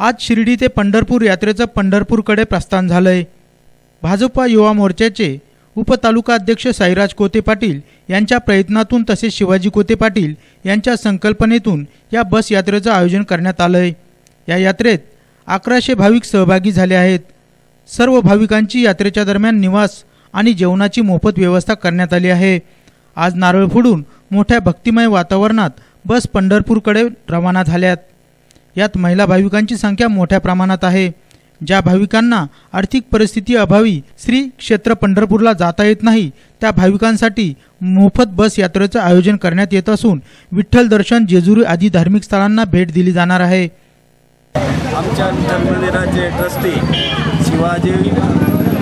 आज शिर्डी ते पंढरपूर यात्रेचं पंढरपूरकडे प्रस्थान झालंय. भाजपा युवा मोर्चाचे उपतालुका अध्यक्ष साईराज कोते पाटील यांच्या प्रयत्नातून तसेच शिवाजी कोते पाटील यांच्या संकल्पनेतून या बस यात्रेचं आयोजन करण्यात आलंय. या यात्रेत अकराशे भाविक सहभागी झाले आहेत. सर्व भाविकांची यात्रेच्या दरम्यान निवास आणि जेवणाची मोफत व्यवस्था करण्यात आली आहे. आज नारळ फोडून मोठ्या भक्तिमय वातावरणात बस पंढरपूरकडे रवाना झाल्यात. यात महिला भाविकांची संख्या मोठ्या प्रमाणात आहे. ज्या भाविकांना आर्थिक परिस्थिती अभावी श्री क्षेत्र पंढरपूरला जाता येत नाही त्या भाविकांसाठी मोफत बस यात्रेचं आयोजन करण्यात येत असून विठ्ठल दर्शन जेजुरी आदी धार्मिक स्थळांना भेट दिली जाणार आहे. आमच्या विठ्ठल मंदिराचे ट्रस्टी शिवाजी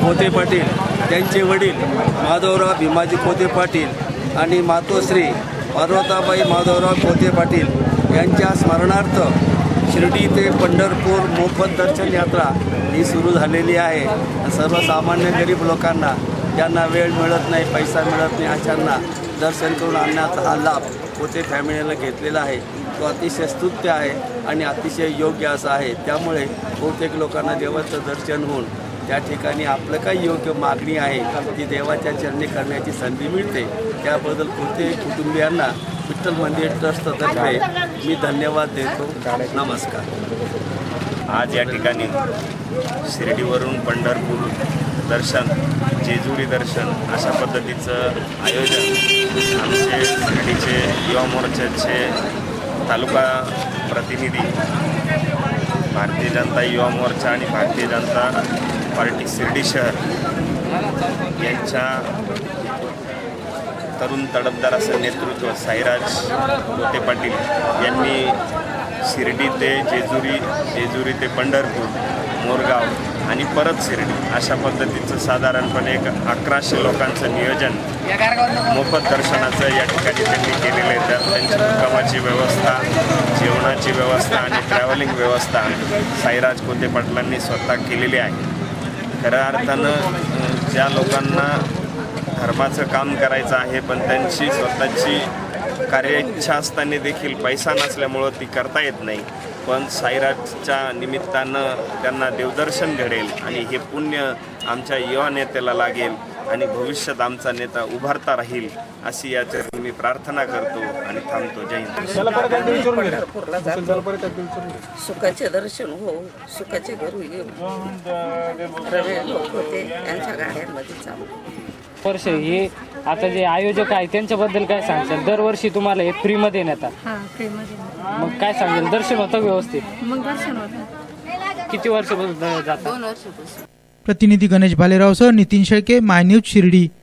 खोते पाटील त्यांचे वडील माधवराव भीमाजी खोते पाटील आणि मातोश्री पार्वताबाई माधवराव खोते पाटील यांच्या स्मरणार्थ शिर्डी ते पंढरपूर मोफत दर्शन यात्रा ही सुरू झालेली आहे. सर्वसामान्य गरीब लोकांना ज्यांना वेळ मिळत नाही पैसा मिळत नाही अशांना दर्शन करून आणण्याचा हा लाभ खोते फॅमिलीला घेतलेला आहे. तो अतिशय स्तुत्य आहे आणि अतिशय योग्य असा आहे. त्यामुळे बहुतेक लोकांना देवाचं दर्शन होऊन त्या ठिकाणी आपलं काही योग्य मागणी आहे ती देवाच्या चरणी करण्याची संधी मिळते त्याबद्दल कोणत्याही कुटुंबियांना विठ्ठल मंदिर ट्रस्टतर्फे मी धन्यवाद देतो. नमस्कार. आज या ठिकाणी शिर्डीवरून पंढरपूर दर्शन जेजुरी दर्शन अशा पद्धतीचं आयोजन आमचे शिर्डीचे युवा मोर्चाचे तालुका प्रतिनिधी भारतीय जनता युवा मोर्चा आणि भारतीय जनता पार्टी शिर्डी शहर यांच्या तरुण तडफदार नेतृत्व साईराज मोते पाटील यांनी शिर्डी ते जेजुरी जेजुरी ते पंढरपूर मोरगाव आणि परत शिर्डी अशा पद्धतीचं साधारणपणे एक अकराशे लोकांचं नियोजन मोफत दर्शनाचं या ठिकाणी त्यांनी केलेलं आहे. तर त्यांची मुक्कामाची व्यवस्था जेवणाची व्यवस्था आणि ट्रॅव्हलिंग व्यवस्था साईराज कोते पाटलांनी स्वतः केलेली आहे. खऱ्या अर्थानं ज्या लोकांना धर्माचं काम करायचं आहे पण त्यांची स्वतःची कार्यइच्छा असताना देखील पैसा नसल्यामुळं ती करता येत नाही. पण साईराजच्या निमित्तानं त्यांना देवदर्शन घडेल आणि हे पुण्य आमच्या युवा नेत्याला लागेल आणि भविष्यात आमचा नेता उभारता राहील अशी याच्या मी प्रार्थना करतो आणि थांबतो. जय सुखाचे दर्शन हो सुखाचे घरू येऊ. लोक होते यांच्या गाड्यांमध्ये चालू. वर्ष हे आता जे आयोजक आहे त्यांच्याबद्दल काय सांगशाल? दरवर्षी तुम्हाला हे फ्रीमध्ये नेतात. हा फ्रीमध्ये मग काय सांगेल दर्शन होतं व्यवस्थित? मग दर्शन होतं. किती वर्षापासून जातात दोन वर्षापासून. प्रतिनिधी गणेश भालेरावसह नितीन शेळके माय न्यूज शिर्डी.